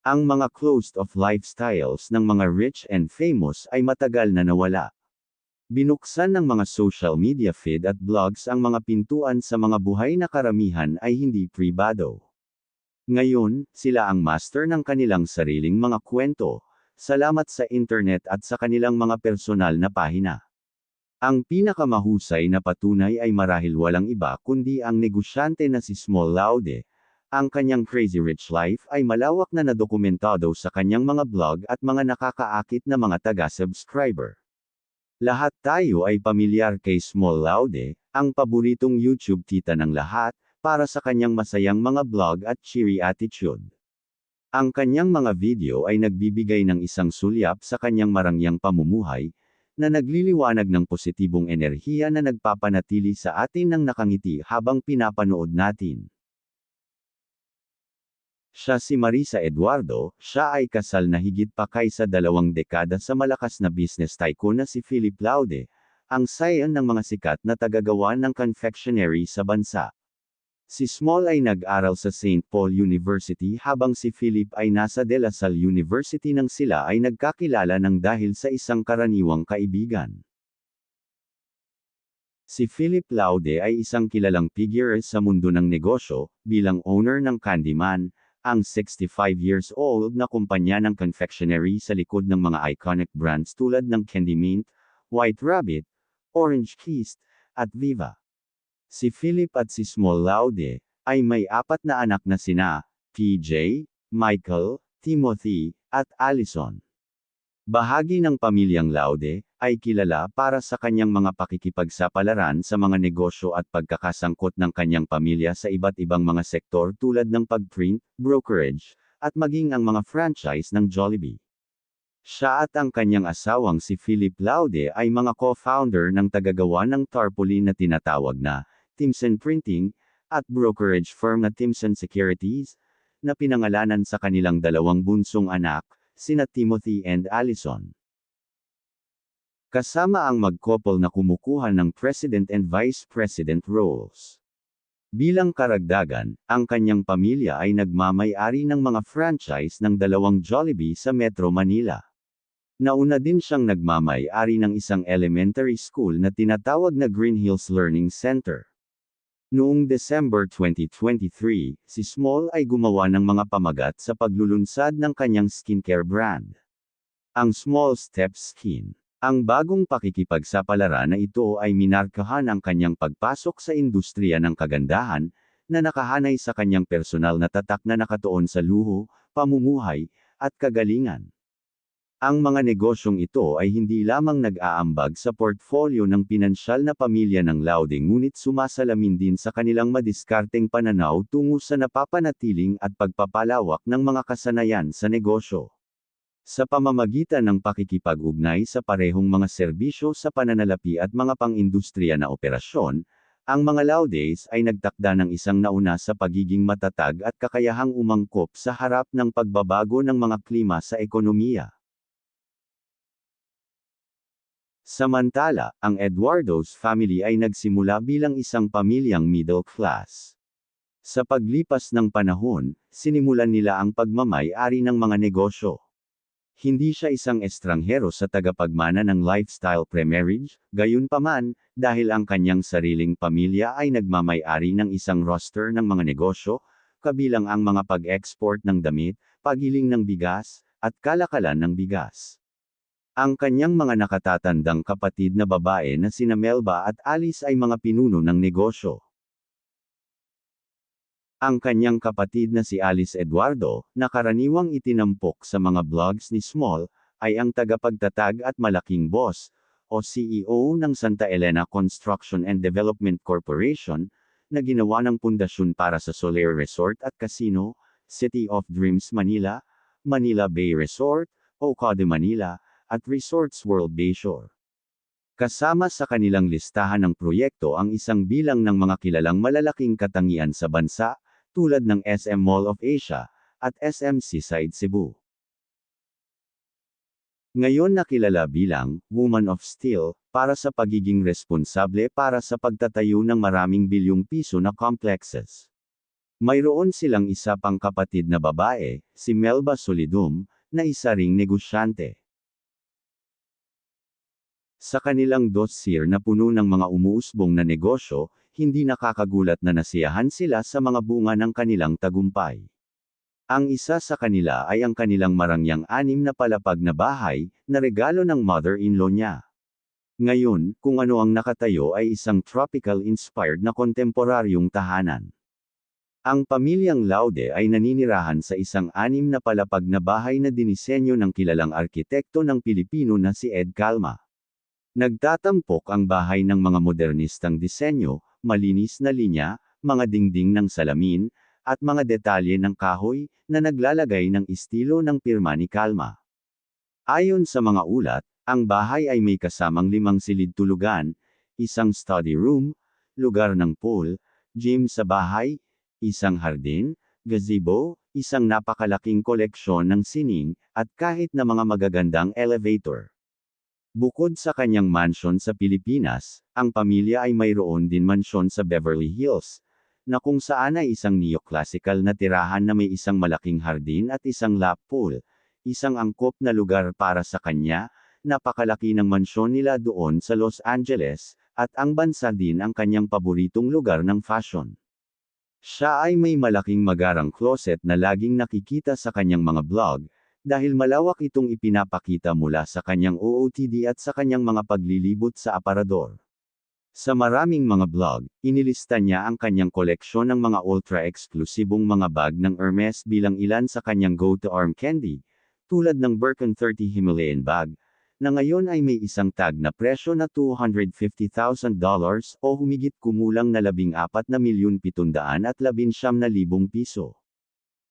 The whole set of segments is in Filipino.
Ang mga closed of lifestyles ng mga rich and famous ay matagal na nawala. Binuksan ng mga social media feed at blogs ang mga pintuan sa mga buhay na karamihan ay hindi pribado. Ngayon, sila ang master ng kanilang sariling mga kwento, salamat sa internet at sa kanilang mga personal na pahina. Ang pinakamahusay na patunay ay marahil walang iba kundi ang negosyante na si Small Laude, ang kanyang Crazy Rich Life ay malawak na nadokumentado sa kanyang mga blog at mga nakakaakit na mga taga-subscriber. Lahat tayo ay pamilyar kay Small Laude, ang paboritong YouTube tita ng lahat, para sa kanyang masayang mga blog at cheery attitude. Ang kanyang mga video ay nagbibigay ng isang sulyap sa kanyang marangyang pamumuhay, na nagliliwanag ng positibong enerhiya na nagpapanatili sa atin ng nakangiti habang pinapanood natin. Siya si Marisa Eduardo, siya ay kasal na higit pa kaysa dalawang dekada sa malakas na business tycoon na si Philip Laude, ang sayan ng mga sikat na tagagawa ng confectionery sa bansa. Si Small ay nag-aral sa St. Paul University habang si Philip ay nasa De La Salle University nang sila ay nagkakilala ng dahil sa isang karaniwang kaibigan. Si Philip Laude ay isang kilalang figure sa mundo ng negosyo, bilang owner ng Candyman, ang 65 years old na kumpanya ng confectionery sa likod ng mga iconic brands tulad ng Candy Mint, White Rabbit, Orange Kist, at Viva. Si Philip at si Small Laude, ay may apat na anak na sina, PJ, Michael, Timothy, at Allison. Bahagi ng pamilyang Laude, ay kilala para sa kanyang mga pakikipagsapalaran sa mga negosyo at pagkakasangkot ng kanyang pamilya sa iba't ibang mga sektor tulad ng pagprint, brokerage, at maging ang mga franchise ng Jollibee. Siya at ang kanyang asawang si Philip Laude ay mga co-founder ng tagagawa ng tarpaulin na tinatawag na Timson Printing, at brokerage firm na Timson Securities, na pinangalanan sa kanilang dalawang bunsong anak, sina Timothy and Allison. Kasama ang magkopol na kumukuha ng President and Vice President roles. Bilang karagdagan, ang kanyang pamilya ay nagmamay-ari ng mga franchise ng dalawang Jollibee sa Metro Manila. Nauna din siyang nagmamay-ari ng isang elementary school na tinatawag na Green Hills Learning Center. Noong December 2023, si Small ay gumawa ng mga pamagat sa paglulunsad ng kanyang skincare brand. Ang Small Step Skin. Ang bagong pakikipagsapalaran na ito ay minarkahan ang kanyang pagpasok sa industriya ng kagandahan, na nakahanay sa kanyang personal na tatak na nakatuon sa luho, pamumuhay, at kagalingan. Ang mga negosyong ito ay hindi lamang nag-aambag sa portfolio ng pinansyal na pamilya ng Laude ngunit sumasalamin din sa kanilang madiskarteng pananaw tungo sa napapanatiling at pagpapalawak ng mga kasanayan sa negosyo. Sa pamamagitan ng pakikipag-ugnay sa parehong mga serbisyo sa pananalapi at mga pang-industriya na operasyon, ang mga Laudes ay nagtakda ng isang nauna sa pagiging matatag at kakayahang umangkop sa harap ng pagbabago ng mga klima sa ekonomiya. Samantala, ang Eduardo's family ay nagsimula bilang isang pamilyang middle class. Sa paglipas ng panahon, sinimulan nila ang pagmamay-ari ng mga negosyo. Hindi siya isang estranghero sa tagapagmana ng lifestyle pre-marriage, gayunpaman, dahil ang kanyang sariling pamilya ay nagmamay-ari ng isang roster ng mga negosyo, kabilang ang mga pag-export ng damit, paghiling ng bigas, at kalakalan ng bigas. Ang kanyang mga nakatatandang kapatid na babae na sina Melba at Alice ay mga pinuno ng negosyo. Ang kanyang kapatid na si Alice Eduardo, na karaniwang itinampok sa mga blogs ni Small, ay ang tagapagtatag at malaking boss, o CEO ng Santa Elena Construction and Development Corporation, na ginawa ng pundasyon para sa Soler Resort at Casino, City of Dreams Manila, Manila Bay Resort, o Code Manila, at Resorts World Bayshore. Kasama sa kanilang listahan ng proyekto ang isang bilang ng mga kilalang malalaking katangian sa bansa, tulad ng SM Mall of Asia, at SM Seaside Cebu. Ngayon nakilala bilang Woman of Steel para sa pagiging responsable para sa pagtatayo ng maraming bilyong piso na complexes. Mayroon silang isa pang kapatid na babae, si Melba Solidum, na isa ring negosyante. Sa kanilang dossier na puno ng mga umuusbong na negosyo, hindi nakakagulat na nasiyahan sila sa mga bunga ng kanilang tagumpay. Ang isa sa kanila ay ang kanilang marangyang anim na palapag na bahay, na regalo ng mother-in-law niya. Ngayon, kung ano ang nakatayo ay isang tropical-inspired na kontemporaryong tahanan. Ang pamilyang Laude ay naninirahan sa isang anim na palapag na bahay na dinisenyo ng kilalang arkitekto ng Pilipino na si Ed Calma. Nagtatampok ang bahay ng mga modernistang disenyo, malinis na linya, mga dingding ng salamin, at mga detalye ng kahoy, na naglalagay ng estilo ng pirma ni Calma. Ayon sa mga ulat, ang bahay ay may kasamang limang silid tulugan, isang study room, lugar ng pool, gym sa bahay, isang hardin, gazebo, isang napakalaking koleksyon ng sining, at kahit na mga magagandang elevator. Bukod sa kanyang mansyon sa Pilipinas, ang pamilya ay mayroon din mansyon sa Beverly Hills, na kung saan ay isang neoclassical na tirahan na may isang malaking hardin at isang lap pool, isang angkop na lugar para sa kanya, napakalaki ng mansyon nila doon sa Los Angeles, at ang bansa din ang kanyang paboritong lugar ng fashion. Siya ay may malaking magarang closet na laging nakikita sa kanyang mga blog, dahil malawak itong ipinapakita mula sa kanyang OOTD at sa kanyang mga paglilibot sa aparador. Sa maraming mga blog, inilista niya ang kanyang koleksyon ng mga ultra-eksklusibong mga bag ng Hermes bilang ilan sa kanyang go-to-arm candy, tulad ng Birkin 30 Himalayan bag, na ngayon ay may isang tag na presyo na $250,000 o humigit kumulang na 14 na milyon 700 at 19 na libong piso.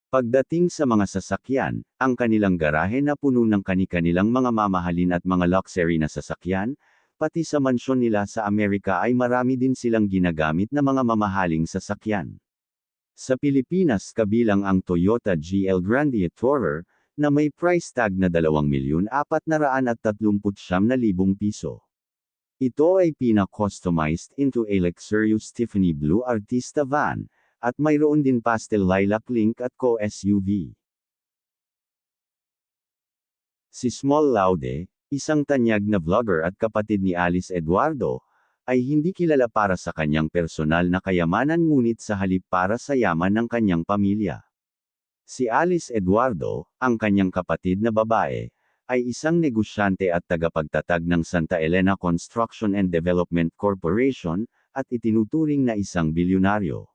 Pagdating sa mga sasakyan, ang kanilang garahe na puno ng kani-kanilang mga mamahalin at mga luxury na sasakyan, pati sa mansyon nila sa Amerika ay marami din silang ginagamit na mga mamahaling sasakyan. Sa Pilipinas kabilang ang Toyota GL Grande Tourer, na may price tag na 2,439,000 piso. Ito ay pina-customized into a luxurious Tiffany Blue Artista van, at mayroon din pastel lilac link at co-SUV. Si Small Laude, isang tanyag na vlogger at kapatid ni Alice Eduardo, ay hindi kilala para sa kanyang personal na kayamanan ngunit sa halip para sa yaman ng kanyang pamilya. Si Alice Eduardo, ang kanyang kapatid na babae, ay isang negosyante at tagapagtatag ng Santa Elena Construction and Development Corporation, at itinuturing na isang bilyonaryo.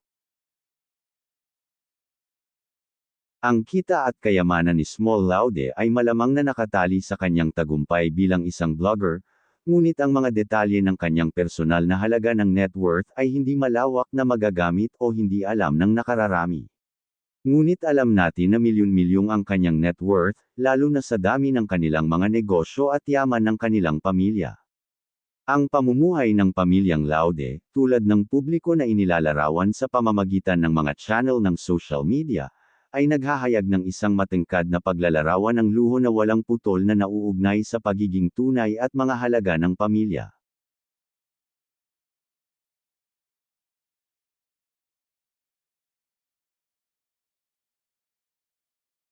Ang kita at kayamanan ni Small Laude ay malamang na nakatali sa kanyang tagumpay bilang isang blogger, ngunit ang mga detalye ng kanyang personal na halaga ng net worth ay hindi malawak na magagamit o hindi alam ng nakararami. Ngunit alam natin na milyon-milyong ang kanyang net worth, lalo na sa dami ng kanilang mga negosyo at yaman ng kanilang pamilya. Ang pamumuhay ng pamilyang Laude, tulad ng publiko na inilalarawan sa pamamagitan ng mga channel ng social media, ay naghahayag ng isang matengkad na paglalarawan ng luho na walang putol na nauugnay sa pagiging tunay at mga halaga ng pamilya.